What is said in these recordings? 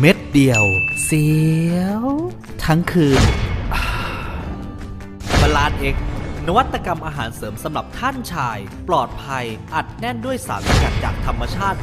เม็ดเดียว เสียว ทั้งคืนบาลานเอ็กนวัตกรรมอาหารเสริมสำหรับท่านชาย ปลอดภัย อัดแน่นด้วยสารสกัดจากธรรมชาติ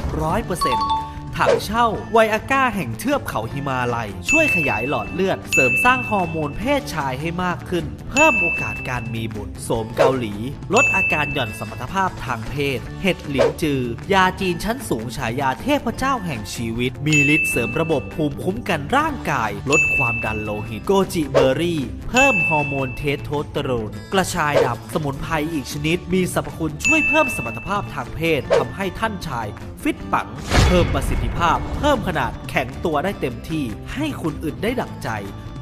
100% ถังเช่าไวอาก้าแห่งเทือกเขาฮิมาลัย ช่วยขยายหลอดเลือด เสริมสร้างฮอร์โมนเพศชายให้มากขึ้น เพิ่มโอกาสการมีบุตรโสมเกาหลี ลดอาการหย่อนสมรรถภาพทางเพศ เห็ดหลินจือ ยาจีนชั้นสูงฉายาเทพเจ้าแห่งชีวิต มีฤทธิ์เสริมระบบภูมิคุ้มกันร่างกาย ลดความดันโลหิต โกจิเบอร์รี่ เพิ่มฮอร์โมนเทสโทสเตอโรน กระชายดำสมุนไพรอีกชนิด มีสรรพคุณช่วยเพิ่มสมรรถภาพทางเพศทำให้ท่านชาย ฟิตปังเพิ่มประสิทธิธิภาพ เพิ่มขนาดแข็งตัวได้เต็มที่ ให้คุณอื่นได้ดั่งใจ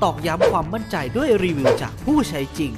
ตอกย้ำความมั่นใจด้วยรีวิวจากผู้ใช้จริง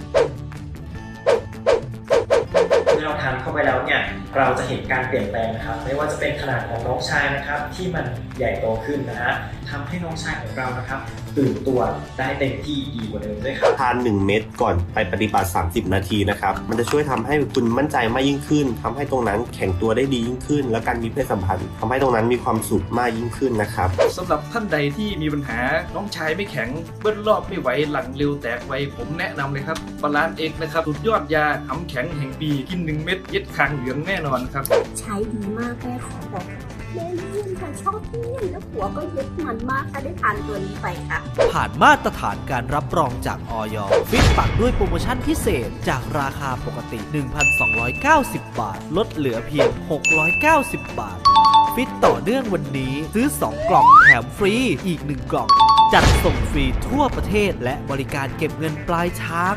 เมื่อเราทานเข้าไปแล้วเนี่ยเราจะเห็นการเปลี่ยนแปลงนะครับ ไม่ว่าจะเป็นขนาดของน้องชายนะครับ ที่มันใหญ่โตขึ้นนะฮะ ทำให้น้องชายของเรานะครับตื่นตัวได้เต็มที่ดีกว่าเดิมด้วยครับทาน1 เม็ดก่อนไปปฏิบัติ 30 นาทีนะครับมันจะช่วยทำให้คุณมั่นใจมากยิ่งขึ้นทำให้ตรงนั้นแข็งตัวได้ดียิ่งขึ้น แล้วการมีเพศสัมพันธ์ทำให้ตรงนั้นมีความสุขมากยิ่งขึ้นนะครับสำหรับท่านใดที่มีปัญหาน้องชายไม่แข็งเบิ้ลรอบไม่ไหวหลังเร็วแตกไวผมแนะนำเลยครับบาลานเอกนะครับสุดยอดยาทำแข็งแห่งปีกินหนึ่งเม็ดเย็ดคางเหลืองแน่นอนครับใช้ดีมากแม่ขอบอก แม่เลี่ยนค่ะชอบเลี่ยนแล้วหัวก็เย็ดมันมากค่ะได้ทานตัวนี้ไปค่ะ ผ่านมาตรฐานการรับรองจากออยฟิตปักด้วยโปรโมชั่นพิเศษจากราคาปกติ 1,290 บาท ลดเหลือเพียง 690 บาท ฟิตต่อเนื่องวันนี้ซื้อ 2 กล่องแถมฟรีอีก 1 กล่อง จัดส่งฟรีทั่วประเทศและบริการเก็บเงินปลายทาง